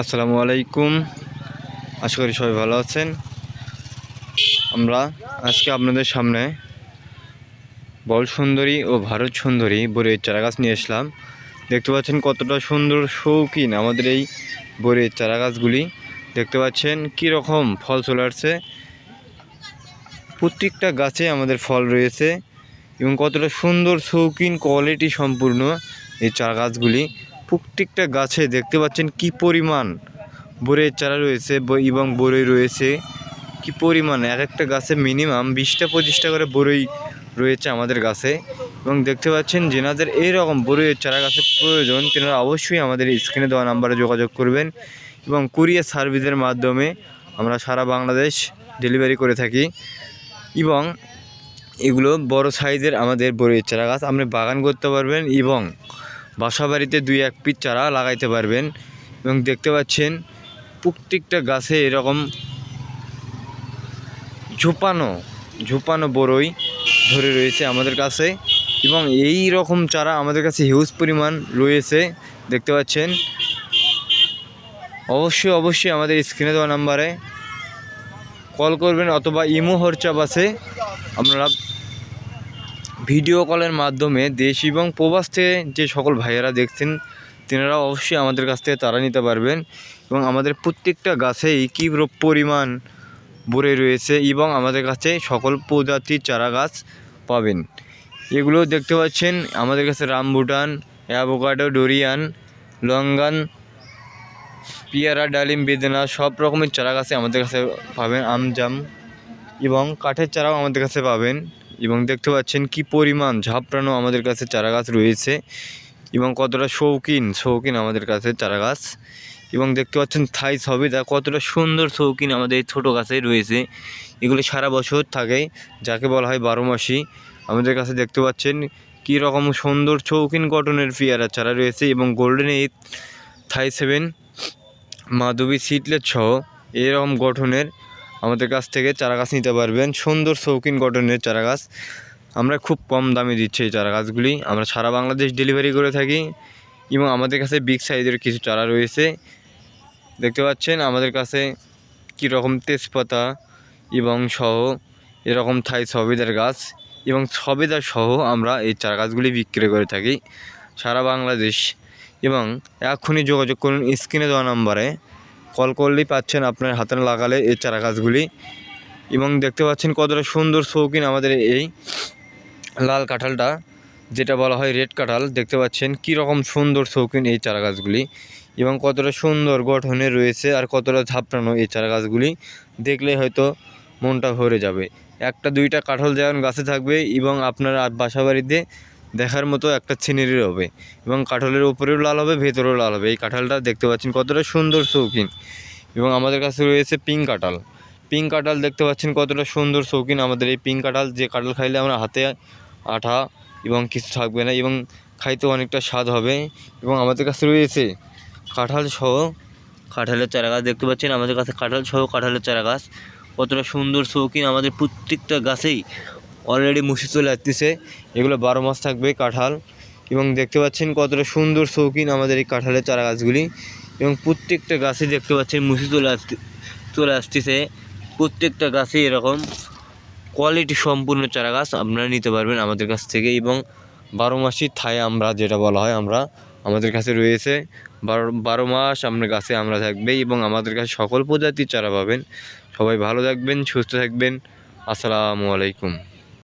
আসসালামু আলাইকুম। আশা করি সবাই ভালো আছেন। আমরা আজকে আপনাদের সামনে বল সুন্দরী ও ভারত সুন্দরী বরের চারা গাছ নিয়ে আসলাম। দেখতে পাচ্ছেন কতটা সুন্দর শৌখিন আমাদের এই বরের চারা গাছগুলি দেখতে পাচ্ছেন কী রকম ফল চলে আসছে। প্রত্যেকটা গাছে আমাদের ফল রয়েছে এবং কতটা সুন্দর শৌখিন কোয়ালিটি সম্পূর্ণ এই চারা গাছগুলি প্রত্যেকটা গাছে দেখতে পাচ্ছেন কি পরিমাণ বরের চারা রয়েছে এবং বরই রয়েছে। কি পরিমাণ? এক একটা গাছে মিনিমাম বিশটা পঁচিশটা করে বরই রয়েছে আমাদের গাছে। এবং দেখতে পাচ্ছেন যেনাদের এইরকম বরইয়ের চারা গাছের প্রয়োজন, তেনারা অবশ্যই আমাদের স্ক্রিনে দেওয়া নাম্বারে যোগাযোগ করবেন এবং কুরিয়ার সার্ভিসের মাধ্যমে আমরা সারা বাংলাদেশ ডেলিভারি করে থাকি। এবং এগুলো বড় সাইজের আমাদের বরইয়ের চারা গাছ। আপনি বাগান করতে পারবেন এবং বাসা বাড়িতে দুই এক পিস চারা লাগাইতে পারবেন এবং দেখতে পাচ্ছেন প্রত্যেকটা গাছে এরকম ঝোপানো ঝোপানো বড়ই ধরে রয়েছে আমাদের কাছে এবং এই রকম চারা আমাদের কাছে হিউজ পরিমাণ রয়েছে। দেখতে পাচ্ছেন? অবশ্যই অবশ্যই আমাদের স্ক্রিনে দেওয়া নাম্বারে কল করবেন অথবা ইমো হোয়াটসঅ্যাপ আছে। আপনারা ভিডিও কলের মাধ্যমে দেশ এবং প্রবাস থেকে যে সকল ভাইয়েরা দেখছেন তেনারা অবশ্যই আমাদের কাছ থেকে তারা নিতে পারবেন এবং আমাদের প্রত্যেকটা গাছেই কী পরিমাণ ভরে রয়েছে এবং আমাদের কাছে সকল প্রজাতির চারা গাছ পাবেন। এগুলো দেখতে পাচ্ছেন, আমাদের কাছে রামবুটান অ্যাভোকাডো, ডোরিয়ান, লঙ্গান, পিয়ারা, ডালিম, বেদেনা সব রকমের চারা গাছে আমাদের কাছে পাবেন, আমজাম এবং কাঠের চারাও আমাদের কাছে পাবেন। এবং দেখতে পাচ্ছেন কি পরিমাণ ঝাপড়ানো আমাদের কাছে চারা গাছ রয়েছে এবং কতটা শৌখিন শৌখিন আমাদের কাছে চারা গাছ এবং দেখতে পাচ্ছেন থাই সবিতা কতটা সুন্দর শৌখিন আমাদের এই ছোটো গাছে রয়েছে। এগুলি সারা বছর থাকে, যাকে বলা হয় বারো মাসি। আমাদের কাছে দেখতে পাচ্ছেন কী রকম সুন্দর শৌখিন কটনের পেয়ারা চারা রয়েছে এবং golden eight Thai seven Madhabi সিটলেট সহ এরকম গঠনের আমাদের কাছ থেকে চারা গাছ নিতে পারবেন। সুন্দর শৌখিন গঠনের চারা গাছ আমরা খুব কম দামে দিচ্ছি এই চারা গাছগুলি আমরা সারা বাংলাদেশ ডেলিভারি করে থাকি এবং আমাদের কাছে বিগ সাইজের কিছু চারা রয়েছে। দেখতে পাচ্ছেন আমাদের কাছে কীরকম তেজপাতা, এবং সহ এরকম থাই সবেদার গাছ, এবং সবেদার সহ আমরা এই চারা গাছগুলি বিক্রি করে থাকি সারা বাংলাদেশ। এবং এখনই যোগাযোগ করুন স্ক্রিনে দেওয়া নাম্বারে। কল করলেই পাচ্ছেন আপনার হাতে লাগালে এই চারা গাছগুলি এবং দেখতে পাচ্ছেন কতটা সুন্দর শৌখিন আমাদের এই লাল কাঁঠালটা, যেটা বলা হয় রেড কাঁঠাল। দেখতে পাচ্ছেন কী রকম সুন্দর শৌখিন এই চারা গাছগুলি এবং কতটা সুন্দর গঠনে রয়েছে আর কতটা ঝাপটানো এই চারা গাছগুলি দেখলে হয়তো মনটা ভরে যাবে। একটা দুইটা কাঁঠাল যেমন গাছে থাকবে এবং আপনার আর বাসা বাড়িতে দেখার মতো একটা সিনারি হবে এবং কাঁঠালের উপরেও লাল হবে, ভেতরেও লাল হবে। এই কাঁঠালটা দেখতে পাচ্ছেন কতটা সুন্দর শৌখিন। এবং আমাদের কাছে রয়েছে পিঙ্ক কাঁঠাল। পিঙ্ক কাঁঠাল দেখতে পাচ্ছেন কতটা সুন্দর শৌখিন। আমাদের এই পিঙ্ক কাঁঠাল, যে কাঁঠাল খাইলে আমরা হাতে আঠা এবং কিছু থাকবে না এবং খাইতে অনেকটা স্বাদ হবে। এবং আমাদের কাছে রয়েছে কাঁঠাল সহ কাঁঠালের চারা গাছ। দেখতে পাচ্ছেন আমাদের কাছে কাঁঠাল সহ কাঁঠালের চারা গাছ। কতটা সুন্দর শৌখিন আমাদের প্রত্যেকটা গাছেই। অলরেডি মুসি চলে আসতেছে। এগুলো বারো মাস থাকবে কাঁঠাল। এবং দেখতে পাচ্ছেন কতটা সুন্দর শৌখিন আমাদের এই কাঁঠালের চারা গাছগুলি এবং প্রত্যেকটা গাছে দেখতে পাচ্ছেন মুসি চলে আসতে চলে আসতেছে। প্রত্যেকটা গাছে এরকম কোয়ালিটি সম্পূর্ণ চারা গাছ আপনারা নিতে পারবেন আমাদের কাছ থেকে। এবং বারো মাসই থায় আমরা যেটা বলা হয় আমরা আমাদের কাছে রয়েছে। বারো বারো মাস আপনার গাছে আমরা থাকবে এবং আমাদের কাছে সকল প্রজাতির চারা পাবেন। সবাই ভালো থাকবেন, সুস্থ থাকবেন। আসসালামু আলাইকুম।